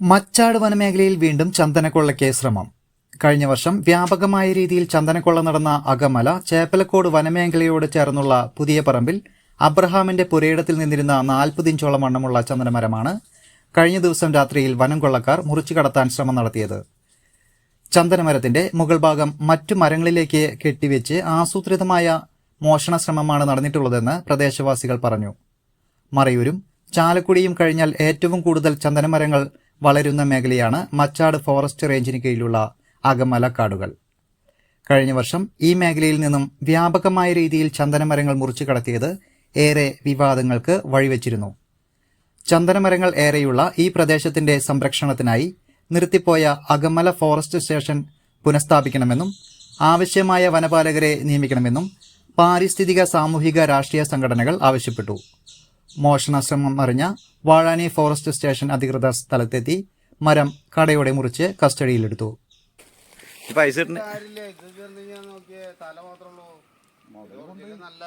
മച്ചാട് വനമേഖലയിൽ വീണ്ടും ചന്ദനക്കൊള്ളയ്ക്ക് ശ്രമം. കഴിഞ്ഞ വർഷം വ്യാപകമായ രീതിയിൽ ചന്ദനക്കൊള്ള നടന്ന അകമല ചേപ്പലക്കോട് വനമേഖലയോട് ചേർന്നുള്ള പുതിയ പറമ്പിൽ അബ്രഹാമിന്റെ പുരയിടത്തിൽ നിന്നിരുന്ന നാൽപ്പത് ഇഞ്ചോളം വണ്ണമുള്ള ചന്ദനമരമാണ് കഴിഞ്ഞ ദിവസം രാത്രിയിൽ വനം കൊള്ളക്കാർ മുറിച്ചു കടത്താൻ ശ്രമം നടത്തിയത്. ചന്ദനമരത്തിന്റെ മുകൾ ഭാഗം മറ്റു മരങ്ങളിലേക്ക് കെട്ടിവെച്ച് ആസൂത്രിതമായ മോഷണ ശ്രമമാണ് നടന്നിട്ടുള്ളതെന്ന് പ്രദേശവാസികൾ പറഞ്ഞു. മറയൂരും ചാലക്കുടിയും കഴിഞ്ഞാൽ ഏറ്റവും കൂടുതൽ ചന്ദനമരങ്ങൾ വളരുന്ന മേഖലയാണ് മച്ചാട് ഫോറസ്റ്റ് റേഞ്ചിന് കീഴിലുള്ള അകമലക്കാടുകൾ. കഴിഞ്ഞ വർഷം ഈ മേഖലയിൽ നിന്നും വ്യാപകമായ രീതിയിൽ ചന്ദനമരങ്ങൾ മുറിച്ചു കടത്തിയത് ഏറെ വിവാദങ്ങൾക്ക് വഴിവെച്ചിരുന്നു. ചന്ദനമരങ്ങൾ ഏറെയുള്ള ഈ പ്രദേശത്തിന്റെ സംരക്ഷണത്തിനായി നിർത്തിപ്പോയ അകമല ഫോറസ്റ്റ് സ്റ്റേഷൻ പുനഃസ്ഥാപിക്കണമെന്നും ആവശ്യമായ വനപാലകരെ നിയമിക്കണമെന്നും പാരിസ്ഥിതിക സാമൂഹിക രാഷ്ട്രീയ സംഘടനകൾ ആവശ്യപ്പെട്ടു. മോഷണശ്രമം അറിഞ്ഞ വാഴാനി ഫോറസ്റ്റ് സ്റ്റേഷൻ അധികൃതർ സ്ഥലത്തെത്തി മരം കടയോടെ മുറിച്ച് കസ്റ്റഡിയിലെടുത്തു. നല്ല